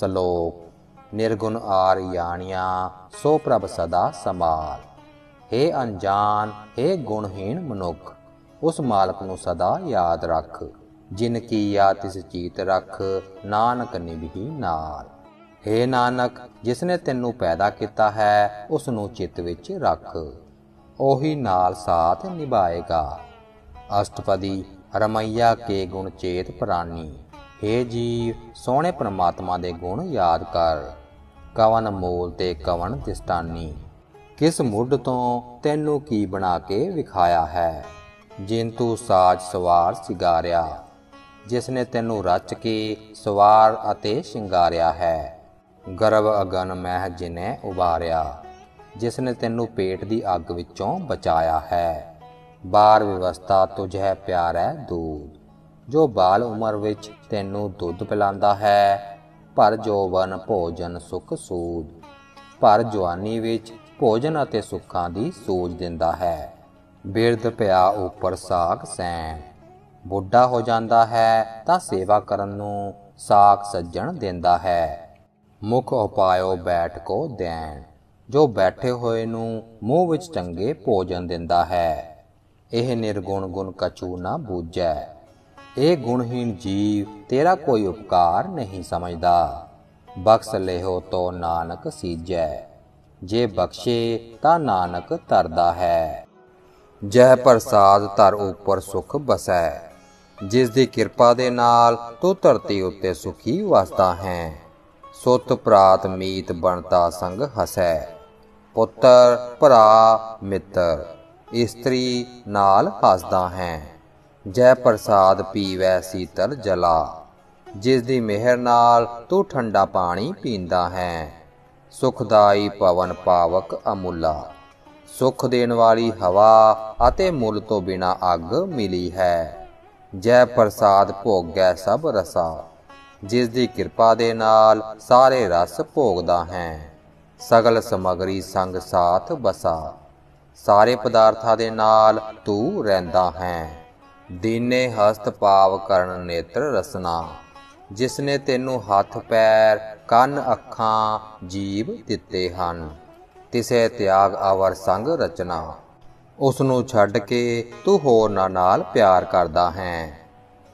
ਸ਼ਲੋਕ, ਨਿਰਗੁਣ ਆਰ ਯਾਣੀਆਂ ਸੋ ਪ੍ਰਭ ਸਦਾ ਸਮਾਲ ਹੇ ਅਣਜਾਨ ਹੇ ਗੁਣਹੀਣ ਮਨੁੱਖ, ਉਸ ਮਾਲਕ ਨੂੰ ਸਦਾ ਯਾਦ ਰੱਖ। ਜਿਨ ਕੀ ਯਾ ਤਿਸ ਚੀਤ ਰੱਖ, ਨਾਨਕ ਨਿਭੀ ਨਾਲ। ਹੇ ਨਾਨਕ, ਜਿਸ ਨੇ ਤੈਨੂੰ ਪੈਦਾ ਕੀਤਾ ਹੈ, ਉਸ ਨੂੰ ਚਿੱਤ ਵਿੱਚ ਰੱਖ। ਉਹੀ ਨਾਲ ਸਾਥ ਨਿਭਾਏਗਾ। ਅਸ਼ਟਪਦੀ, ਰਮਈਆ ਕੇ ਗੁਣ ਚੇਤ ਪ੍ਰਾਨੀ। ਹੇ ਜੀਵ, ਸੋਹਣੇ ਪ੍ਰਮਾਤਮਾ ਦੇ ਗੁਣ ਯਾਦ ਕਰ। ਕਵਨ ਮੋਲ ਤੇ ਕਵਨ ਦਿਸਟਾਨੀ ਕਿਸ ਮੁੱਢ ਤੋਂ ਤੈਨੂੰ ਕੀ ਬਣਾ ਕੇ ਵਿਖਾਇਆ ਹੈ? ਜਿੰਤੂ ਸਾਜ ਸਵਾਰ ਸਿਗਾਰਿਆ। ਜਿਸ ਨੇ ਤੈਨੂੰ ਰਚ ਕੇ ਸਵਾਰ ਅਤੇ ਸ਼ਿੰਗਾਰਿਆ ਹੈ। ਗਰਭ ਅਗਨ ਮਹਿ ਜਿਨੇ ਉਬਾਰਿਆ। ਜਿਸ ਨੇ ਤੈਨੂੰ ਪੇਟ ਦੀ ਅੱਗ ਵਿੱਚੋਂ ਬਚਾਇਆ ਹੈ। ਬਾਰ ਵਿਵਸਥਾ ਤੁਝ ਹੈ ਪਿਆਰੈ ਦੂਧ ਜੋ ਬਾਲ ਉਮਰ ਵਿੱਚ ਤੈਨੂੰ ਦੁੱਧ ਪਿਲਾਉਂਦਾ ਹੈ ਭਰ ਜੋਬਨ ਭੋਜਨ ਸੁਖ ਸੂਦ ਭਰ ਜਵਾਨੀ ਵਿੱਚ ਭੋਜਨ ਅਤੇ ਸੁੱਖਾਂ ਦੀ ਸੂਝ ਦਿੰਦਾ ਹੈ। ਬਿਰਧ ਪਿਆ ਉੱਪਰ ਸਾਖ ਸੈਨ ਬੁੱਢਾ ਹੋ ਜਾਂਦਾ ਹੈ ਤਾਂ ਸੇਵਾ ਕਰਨ ਨੂੰ ਸਾਖ ਸੱਜਣ ਦਿੰਦਾ ਹੈ। ਮੁਖ ਉਪਾਇਓ ਬੈਠ ਕੋ ਦੇਣ, ਜੋ ਬੈਠੇ ਹੋਏ ਨੂੰ ਮੂੰਹ ਵਿੱਚ ਚੰਗੇ ਭੋਜਨ ਦਿੰਦਾ ਹੈ। ਇਹ ਨਿਰਗੁਣ ਗੁਣ ਕਛੂ ਨਾ ਬੂਝੈ ਇਹ ਗੁਣਹੀਣ ਜੀਵ ਤੇਰਾ ਕੋਈ ਉਪਕਾਰ ਨਹੀਂ ਸਮਝਦਾ। ਬਖਸ਼ ਲਿਓ ਤੋ ਨਾਨਕ ਸੀਜੈ। ਜੇ ਬਖਸ਼ੇ ਤਾਂ ਨਾਨਕ ਤਰਦਾ ਹੈ। ਜੈ ਪ੍ਰਸਾਦ ਧਰ ਉੱਪਰ ਸੁਖ ਬਸੈ। ਜਿਸ ਦੀ ਕਿਰਪਾ ਦੇ ਨਾਲ ਤੂੰ ਧਰਤੀ ਉੱਤੇ ਸੁਖੀ ਵਸਦਾ ਹੈ। ਸੁਤ ਪ੍ਰਾਤ ਮੀਤ ਬਣਤਾ ਸੰਗ ਹਸੈ। ਪੁੱਤਰ, ਭਰਾ, ਮਿੱਤਰ, ਇਸਤਰੀ ਨਾਲ ਹੱਸਦਾ ਹੈ। ਜੈ ਪ੍ਰਸਾਦ ਪੀਵੈ ਸੀਤਲ ਜਲਾ ਜਿਸ ਦੀ ਮਿਹਰ ਨਾਲ ਤੂੰ ਠੰਡਾ ਪਾਣੀ ਪੀਂਦਾ ਹੈ। ਸੁਖਦਾਈ ਪਵਨ ਪਾਵਕ ਅਮੁੱਲਾ, ਸੁਖ ਦੇਣ ਵਾਲੀ ਹਵਾ ਅਤੇ ਮੁੱਲ ਤੋਂ ਬਿਨਾ ਅੱਗ ਮਿਲੀ ਹੈ। ਜੈ ਪ੍ਰਸਾਦ ਭੋਗੈ ਸਭ ਰਸਾ ਜਿਸ ਦੀ ਕਿਰਪਾ ਦੇ ਨਾਲ ਸਾਰੇ ਰਸ ਭੋਗਦਾ ਹੈ। ਸਗਲ ਸਮਗਰੀ ਸੰਗ ਸਾਥ ਬਸਾ, ਸਾਰੇ ਪਦਾਰਥਾਂ ਦੇ ਨਾਲ ਤੂੰ ਰਹਿੰਦਾ ਹੈ। ਦੀਨੇ ਹਸਤ ਪਾਵ ਕਰਨ ਨੇਤਰ ਰਸਨਾ ਜਿਸ ਨੇ ਤੈਨੂੰ ਹੱਥ ਪੈਰ, ਕੰਨ ਅੱਖਾਂ, ਜੀਵ ਦਿੱਤੇ ਹਨ। ਤਿਸੇ ਤਿਆਗ ਅਵਰ ਸੰਗ ਰਚਨਾ ਉਸ ਨੂੰ ਛੱਡ ਕੇ ਤੂੰ ਹੋਰਨਾਂ ਨਾਲ ਪਿਆਰ ਕਰਦਾ ਹੈ।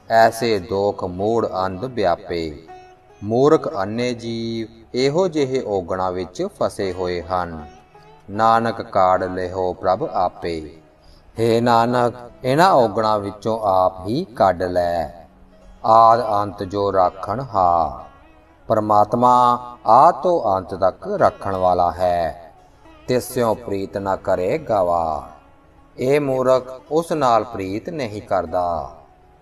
ਐਸੇ ਦੋਖ ਮੂੜ ਅੰਧ ਵਿਆਪੇ, ਮੂਰਖ ਅੰਨੇ ਜੀਵ ਇਹੋ ਜਿਹੇ ਓਗਣਾ ਵਿੱਚ ਫਸੇ ਹੋਏ ਹਨ। ਨਾਨਕ ਕਾੜ ਲਿਓ ਪ੍ਰਭ ਆਪੇ। ਹੇ ਨਾਨਕ, ਇਹਨਾਂ ਓਗਣਾ ਵਿੱਚੋਂ ਆਪ ਹੀ ਕੱਢ ਲੈ। ਆਦ ਅੰਤ ਜੋ ਰਾਖਣ ਹਾ। ਪਰਮਾਤਮਾ ਆ ਤੋਂ ਅੰਤ ਤੱਕ ਰੱਖਣ ਵਾਲਾ ਹੈ ਤਿਸਿਓ ਪ੍ਰੀਤ ਨਾ ਕਰੇ ਗਵਾ। ਇਹ ਮੂਰਖ ਉਸ ਨਾਲ ਪ੍ਰੀਤ ਨਹੀਂ ਕਰਦਾ,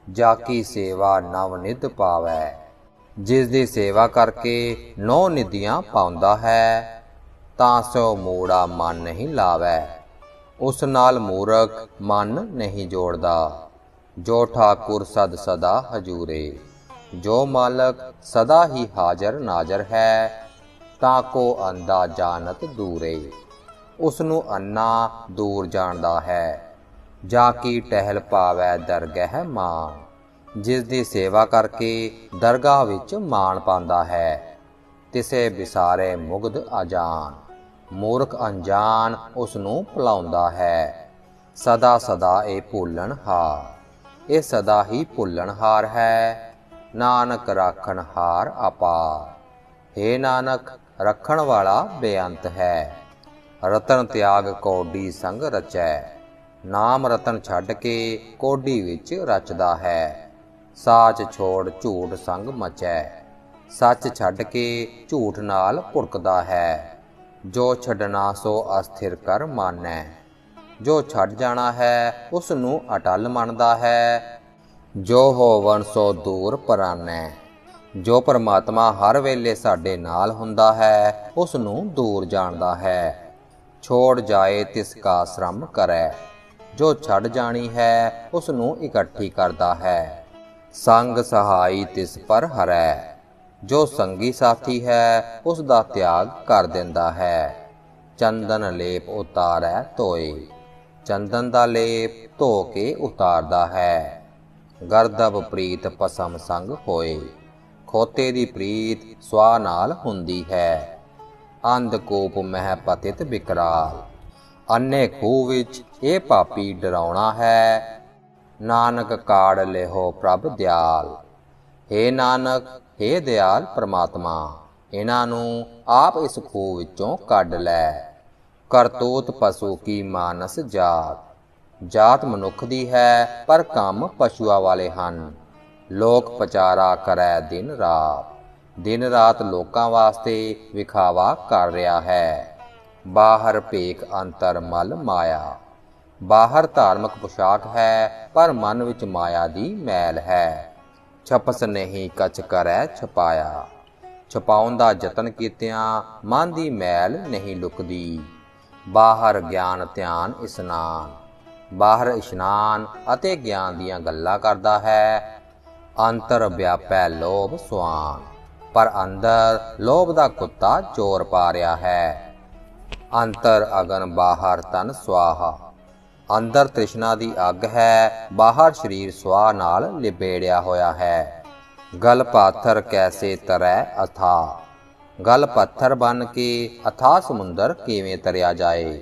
ਜਾ ਕੀ ਸੇਵਾ ਨਵ ਨਿਧ ਪਾਵੈ। ਜਿਸ ਦੀ ਸੇਵਾ ਕਰਕੇ ਨੌ ਨਿਧੀਆਂ ਪਾਉਂਦਾ ਹੈ, ਤਾਂ ਸੋ ਮੂੜਾ ਮਨ ਨਹੀਂ ਲਾਵੈ। ਉਸ ਨਾਲ ਮੂਰਖ ਮਨ ਨਹੀਂ ਜੋੜਦਾ। ਜੋ ਠਾਕੁਰ ਸਦ ਸਦਾ ਹਜੂਰੇ, ਜੋ ਮਾਲਕ ਸਦਾ ਹੀ ਹਾਜ਼ਰ ਨਾਜ਼ਰ ਹੈ, ਤਾਂ ਕੋ ਅੰਦਾ ਜਾਣਤ ਦੂਰੇ। ਉਸ ਨੂੰ ਅੰਨਾ ਦੂਰ ਜਾਣਦਾ ਹੈ, ਜਾ ਕੀ ਟਹਿਲ ਪਾਵੈ ਦਰਗਹਿ ਮਾਂ। ਜਿਸ ਦੀ ਸੇਵਾ ਕਰਕੇ ਦਰਗਾਹ ਵਿੱਚ ਮਾਣ ਪਾਉਂਦਾ ਹੈ, ਤਿਸੇ ਵਿਸਾਰੇ ਮੁਗਧ ਅਜਾਨ। ਮੂਰਖ ਅਣਜਾਣ ਉਸ ਨੂੰ ਭੁਲਾਉਂਦਾ ਹੈ। ਸਦਾ ਸਦਾ ਇਹ ਭੁੱਲਣ ਹਾਰ। ਇਹ ਸਦਾ ਹੀ ਭੁੱਲਣ ਹਾਰ ਹੈ। ਨਾਨਕ ਰਾਖਣ ਹਾਰ ਅਪਾਰ। हे ਨਾਨਕ, ਰੱਖਣ ਵਾਲਾ ਬੇਅੰਤ ਹੈ। ਰਤਨ ਤਿਆਗ ਕੋਡੀ ਸੰਗ ਰਚੈ। ਨਾਮ ਰਤਨ ਛੱਡ ਕੇ ਕੋਡੀ ਵਿੱਚ ਰਚਦਾ ਹੈ। ਸਾਚ ਛੋੜ ਝੂਠ ਸੰਗ ਮਚੈ। ਸੱਚ ਛੱਡ ਕੇ ਝੂਠ ਨਾਲ ਭੁੜਕਦਾ ਹੈ। ਜੋ ਛੱਡਣਾ ਸੋ ਅਸਥਿਰ ਕਰ ਮਾਨੈ। ਜੋ ਛੱਡ ਜਾਣਾ ਹੈ ਉਸ ਨੂੰ ਅਟਲ ਮੰਨਦਾ ਹੈ। ਜੋ ਹੋਵਨ ਸੋ ਦੂਰ ਪਰਾਨੈ। ਜੋ ਪਰਮਾਤਮਾ ਹਰ ਵੇਲੇ ਸਾਡੇ ਨਾਲ ਹੁੰਦਾ ਹੈ ਉਸ ਨੂੰ ਦੂਰ ਜਾਣਦਾ ਹੈ। ਛੋੜ ਜਾਏ ਤਿਸ ਕਾ ਸ਼ਰਮ ਕਰੈ। ਜੋ ਛੱਡ ਜਾਣੀ ਹੈ ਉਸ ਨੂੰ ਇਕੱਠੀ ਕਰਦਾ ਹੈ। ਸੰਗ ਸਹਾਈ ਤਿਸ ਪਰ ਹਰੈ। ਜੋ ਸੰਗੀ ਸਾਥੀ ਹੈ ਉਸ ਦਾ ਤਿਆਗ ਕਰ ਦਿੰਦਾ ਹੈ। ਚੰਦਨ ਲੇਪ ਉਤਾਰੈ ਧੋਏ। ਚੰਦਨ ਦਾ ਲੇਪ ਧੋ ਕੇ ਉਤਾਰਦਾ ਹੈ। ਗਰਦਬ ਪ੍ਰੀਤ ਪਸਮ ਸੰਗ ਹੋਏ। ਖੋਤੇ ਦੀ ਪ੍ਰੀਤ ਸਵਾ ਨਾਲ ਹੁੰਦੀ ਹੈ। ਅੰਧਕੂਪ ਮਹਿ ਪਤਿਤ ਵਿਕਰਾਲ ਅੰਨੇ ਖੂਹ ਵਿੱਚ ਇਹ ਪਾਪੀ ਡਰਾਉਣਾ ਹੈ। ਨਾਨਕ ਕਾੜ ਲਿਹੋ ਪ੍ਰਭ ਦਿਆਲ। ਏ ਨਾਨਕ ਏ ਦਿਆਲ ਪ੍ਰਮਾਤਮਾ, ਇਹਨਾਂ ਨੂੰ ਆਪ ਇਸ ਖੂਹ ਵਿੱਚੋਂ ਕੱਢ ਲੈ। ਕਰਤੂਤ ਪਸ਼ੂ ਕੀ ਮਾਨਸ ਜਾਤ? ਜਾਤ ਮਨੁੱਖ ਦੀ ਹੈ, ਪਰ ਕੰਮ ਪਸ਼ੂਆਂ ਵਾਲੇ ਹਨ। ਲੋਕ ਪਚਾਰਾ ਕਰੈ ਦਿਨ ਰਾਤ। ਦਿਨ ਰਾਤ ਲੋਕਾਂ ਵਾਸਤੇ ਵਿਖਾਵਾ ਕਰ ਰਿਹਾ ਹੈ। ਬਾਹਰ ਭੇਖ ਅੰਤਰ ਮਲ ਮਾਇਆ। ਬਾਹਰ ਧਾਰਮਿਕ ਪੁਸ਼ਾਕ ਹੈ, ਪਰ ਮਨ ਵਿੱਚ ਮਾਇਆ ਦੀ ਮੈਲ ਹੈ। ਛਪਸ ਨਹੀਂ ਕਛ ਕਰੈ ਛਪਾਇਆ। ਛਪਾਉਣ ਦਾ ਯਤਨ ਕੀਤਿਆਂ ਮਨ ਦੀ ਮੈਲ ਨਹੀਂ ਲੁਕਦੀ। ਬਾਹਰ ਗਿਆਨ ਧਿਆਨ ਇਸਨਾਨ। ਬਾਹਰ ਇਸ਼ਨਾਨ ਅਤੇ ਗਿਆਨ ਦੀਆਂ ਗੱਲਾਂ ਕਰਦਾ ਹੈ। ਅੰਤਰ ਵਿਆਪੈ ਲੋਭ ਸੁਆਨ। ਪਰ ਅੰਦਰ ਲੋਭ ਦਾ ਕੁੱਤਾ ਚੋਰ ਪਾ ਰਿਹਾ ਹੈ। ਅੰਤਰ ਅਗਨ ਬਾਹਰ ਤਨ ਸਵਾਹਾ ਅੰਦਰ ਤ੍ਰਿਸ਼ਨਾ ਦੀ ਅੱਗ ਹੈ, ਬਾਹਰ ਸਰੀਰ ਸਵਾਹ ਨਾਲ ਲਿਬੇੜਿਆ ਹੋਇਆ ਹੈ। ਗਲ ਪਾਥਰ ਕੈਸੇ ਤਰੈ ਅਥਾ? ਗਲ ਪੱਥਰ ਬਨ ਕੇ ਅਥਾ ਸਮੁੰਦਰ ਕਿਵੇਂ ਤਰਿਆ ਜਾਏ?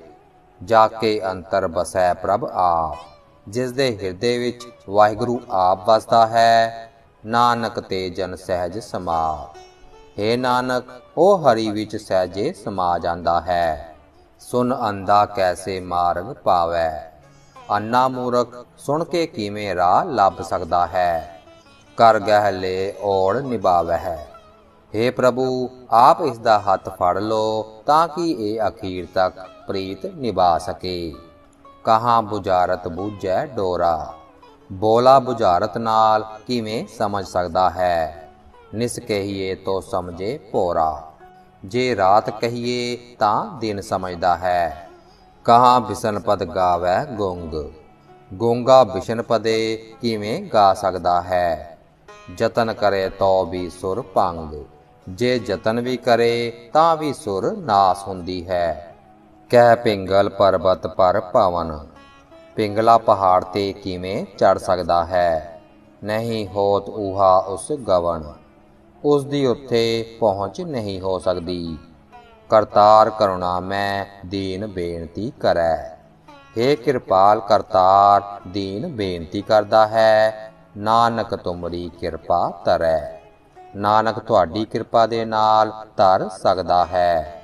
ਜਾ ਕੇ ਅੰਤਰ ਬਸੈ ਪ੍ਰਭ ਆਪ, ਜਿਸ ਦੇ ਹਿਰਦੇ ਵਿੱਚ ਵਾਹਿਗੁਰੂ ਆਪ ਵਸਦਾ ਹੈ, ਨਾਨਕ ਤੇ ਜਨ ਸਹਿਜ ਸਮਾ ਏ ਨਾਨਕ, ਉਹ ਹਰੀ ਵਿੱਚ ਸਹਿਜੇ ਸਮਾ ਜਾਂਦਾ ਹੈ। ਸੁਨ ਅੰਦਾ ਕੈਸੇ ਮਾਰਗ ਪਾਵੈ? ਅੰਨਾ ਮੂਰਖ, ਸੁਣ ਕੇ ਕਿਵੇਂ ਰਾਹ ਲੱਭ ਸਕਦਾ ਹੈ? ਕਰ ਗਹਿ ਲੇ ਓੜ ਨਿਭਾਵਹਿ। हे ਪ੍ਰਭੂ, ਆਪ ਇਸ ਦਾ ਹੱਥ ਫੜ ਲੋ ਤਾਂ ਕਿ ਇਹ ਅਖੀਰ ਤੱਕ ਪ੍ਰੀਤ ਨਿਭਾ ਸਕੇ। ਕਹਾਂ ਬੁਝਾਰਤ ਬੂਝੈ ਡੋਰਾ? ਬੋਲਾ ਬੁਝਾਰਤ ਨਾਲ ਕਿਵੇਂ ਸਮਝ ਸਕਦਾ ਹੈ? ਨਿਸ ਕਹੀਏ ਤੋ ਸਮਝੇ ਭੋਰਾ। ਜੇ ਰਾਤ ਕਹੀਏ ਤਾਂ ਦਿਨ ਸਮਝਦਾ ਹੈ। ਕਹਾਂ ਬਿਸ਼ਨਪਦ ਪਦ ਗਾਵੈ ਗੁੰਗ। ਗੋਂਗਾ ਬਿਸ਼ਨ ਪਦੇ ਕਿਵੇਂ ਗਾ ਸਕਦਾ ਹੈ? ਯਤਨ ਕਰੇ ਤੋ ਵੀ ਸੁਰ ਭੰਗ। ਜੇ ਯਤਨ ਵੀ ਕਰੇ ਤਾਂ ਵੀ ਸੁਰ ਨਾਸ ਹੁੰਦੀ ਹੈ। ਕਹਿ ਪਿੰਗਲ ਪਰਬਤ ਪਰ ਪਵਨ ਪਿੰਗਲਾ ਪਹਾੜ ਤੇ ਕਿਵੇਂ ਚੜ ਸਕਦਾ ਹੈ? ਨਹੀਂ ਹੋਤ ਉਹਾ ਉਸ ਗਵਨ। ਉਸ ਦੀ ਉੱਥੇ ਪਹੁੰਚ ਨਹੀਂ ਹੋ ਸਕਦੀ। ਕਰਤਾਰ ਕਰੁਣਾ ਮੈਂ ਦੀਨ ਬੇਨਤੀ ਕਰੈ। हे ਕਿਰਪਾਲ ਕਰਤਾਰ, ਦੀਨ ਬੇਨਤੀ ਕਰਦਾ ਹੈ, ਨਾਨਕ ਤੁਮਰੀ ਕਿਰਪਾ ਤਰੈ। ਨਾਨਕ ਤੁਹਾਡੀ ਕਿਰਪਾ ਦੇ ਨਾਲ ਤਰ ਸਕਦਾ ਹੈ।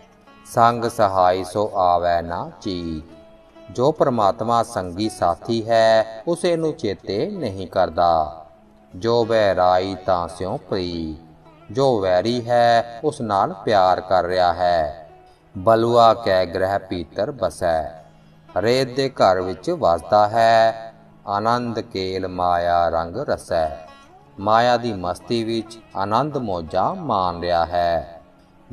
ਸੰਗ ਸਹਾਈ ਸੋ ਆਵੈ ਨਾ ਚੀ ਜੋ ਪ੍ਰਮਾਤਮਾ ਸੰਗੀ ਸਾਥੀ ਹੈ ਉਸੇ ਨੂੰ ਚੇਤੇ ਨਹੀਂ ਕਰਦਾ। ਜੋ ਵੈਰਾਈ ਤਾਂ ਸਿਉ ਪ੍ਰੀ ਜੋ ਵੈਰੀ ਹੈ, ਉਸ ਨਾਲ ਪਿਆਰ ਕਰ ਰਿਹਾ ਹੈ। ਬਲੂਆ ਕੈ ਗ੍ਰਹਿ ਪੀਤਰ ਬਸੈ। ਰੇਤ ਦੇ ਘਰ ਵਿੱਚ ਵਸਦਾ ਹੈ। ਆਨੰਦ ਕੇਲ ਮਾਇਆ ਰੰਗ ਰਸੈ। ਮਾਇਆ ਦੀ ਮਸਤੀ ਵਿੱਚ ਆਨੰਦ ਮੋਜਾ ਮਾਣ ਰਿਹਾ ਹੈ।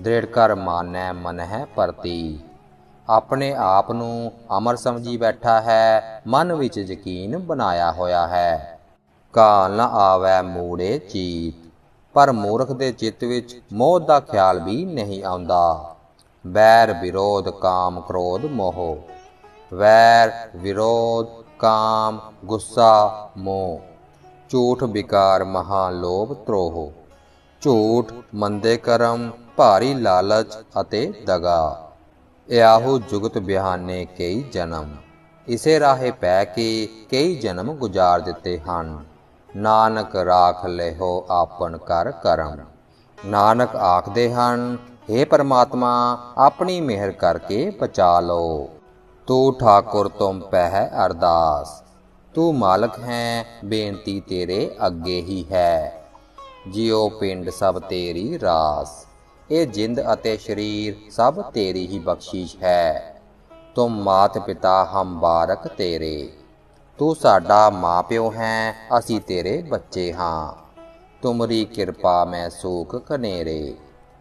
ਦ੍ਰਿੜ ਕਰ ਮਾਨੈ ਮਨ ਹੈ ਪਰਤੀ। ਆਪਣੇ ਆਪ ਨੂੰ ਅਮਰ ਸਮਝੀ ਬੈਠਾ ਹੈ। ਮਨ ਵਿੱਚ ਯਕੀਨ ਬਣਾਇਆ ਹੋਇਆ ਹੈ। ਕਾਲ ਨ ਆਵੈ ਮੂੜੇ ਚੀਤ। ਪਰ ਮੂਰਖ ਦੇ ਚਿੱਤ ਵਿੱਚ ਮੋਹ ਦਾ ਖਿਆਲ ਵੀ ਨਹੀਂ ਆਉਂਦਾ। ਵੈਰ ਵਿਰੋਧ ਕਾਮ ਕ੍ਰੋਧ ਮੋਹ। ਵੈਰ ਵਿਰੋਧ ਕਾਮ ਗੁੱਸਾ ਮੋਹ। ਝੂਠ ਵਿਕਾਰ ਮਹਾ ਲੋਭ ਤ੍ਰੋਹ ਝੂਠ ਮੰਦੇ ਕਰਮ, ਭਾਰੀ ਲਾਲਚ ਅਤੇ ਦਗਾ। ਇਆਹੂ ਜੁਗਤ ਬਿਹਾਨੇ ਕਈ ਜਨਮ। ਇਸੇ ਰਾਹੇ ਪੈ ਕੇ ਕਈ ਜਨਮ ਗੁਜ਼ਾਰ ਦਿੱਤੇ ਹਨ। ਨਾਨਕ ਰਾਖ ਲਿਹੋ ਆਪਨ ਕਰ ਕਰਮ। ਨਾਨਕ ਆਖਦੇ ਹਨ हे ਪਰਮਾਤਮਾ, ਆਪਣੀ ਮਿਹਰ ਕਰਕੇ ਬਚਾ ਲਓ। ਤੂੰ ਠਾਕੁਰ ਤੁਮ ਪਹਿ ਅਰਦਾਸ। ਤੂੰ ਮਾਲਕ ਹੈ, ਬੇਨਤੀ ਤੇਰੇ ਅੱਗੇ ਹੀ ਹੈ। ਜਿਉ ਪਿੰਡ ਸਭ ਤੇਰੀ ਰਾਸ। ਇਹ ਜਿੰਦ ਅਤੇ ਸਰੀਰ ਸਭ ਤੇਰੀ ਹੀ ਬਖਸ਼ਿਸ਼ ਹੈ। ਤੁਮ ਮਾਤ ਪਿਤਾ ਹਮ ਬਾਰਕ ਤੇਰੇ। ਤੂੰ ਸਾਡਾ ਮਾਪਿਓ ਹੈ, ਅਸੀਂ ਤੇਰੇ ਬੱਚੇ ਹਾਂ। ਤੁਮਰੀ ਕਿਰਪਾ ਮੈਂ ਸੂਖ ਕਨੇਰੇ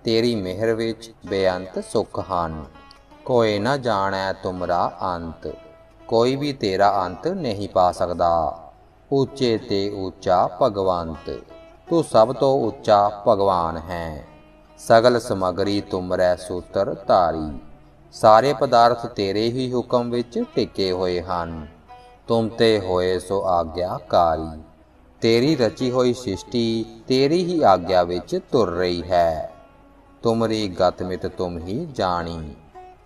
ਤੇਰੀ ਮਿਹਰ ਵਿੱਚ ਬੇਅੰਤ ਸੁੱਖ ਹਨ। ਕੋਈ ਨਾ ਜਾਣੈ ਤੁਮਰਾ ਅੰਤ, ਕੋਈ ਵੀ ਤੇਰਾ ਅੰਤ ਨਹੀਂ ਪਾ ਸਕਦਾ। ਉੱਚੇ ਤੇ ਉੱਚਾ ਭਗਵੰਤ, ਤੂੰ ਸਭ ਤੋਂ ਉੱਚਾ ਭਗਵਾਨ ਹੈ। ਸਗਲ ਸਮਗਰੀ ਤੁਮਰੈ ਸੂਤਰ ਧਾਰੀ, ਸਾਰੇ ਪਦਾਰਥ ਤੇਰੇ ਹੀ ਹੁਕਮ ਵਿੱਚ ਟਿਕੇ ਹੋਏ ਹਨ। ਤੁਮ ਤੇ ਹੋਏ ਸੋ ਆਗਿਆਕਾਰੀ। ਤੇਰੀ ਰਚੀ ਹੋਈ ਸ੍ਰਿਸ਼ਟੀ ਤੇਰੀ ਹੀ ਆਗਿਆ ਵਿੱਚ ਤੁਰ ਰਹੀ ਹੈ। ਤੁਮਰੀ ਗਤ ਤੁਮ ਹੀ ਜਾਣੀ।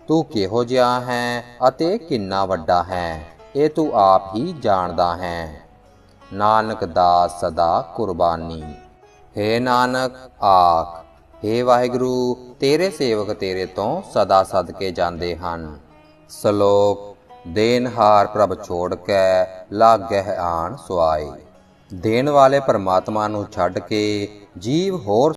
ਤੂੰ ਕਿਹੋ ਜਿਹਾ ਹੈ ਅਤੇ ਕਿੰਨਾ ਵੱਡਾ ਹੈ, ਇਹ ਤੂੰ ਆਪ ਹੀ ਜਾਣਦਾ ਹੈ। ਨਾਨਕ ਦਾਸ ਸਦਾ ਕੁਰਬਾਨੀ। ਹੇ ਨਾਨਕ, ਆਖ, ਹੇ ਵਾਹਿਗੁਰੂ, ਤੇਰੇ ਸੇਵਕ ਤੇਰੇ ਤੋਂ ਸਦਾ ਸਦਕੇ ਜਾਂਦੇ ਹਨ। ਸ਼ਲੋਕ ਦੇਨਹਾਰ ਪ੍ਰਭ ਛੋੜ ਕੇ, ਲਾਗਹਿ ਆਣ ਸੁਆਏ। ਦੇਣ ਵਾਲੇ ਪਰਮਾਤਮਾ ਨੂੰ ਛੱਡ ਕੇ ਜੀਵ ਹੋਰ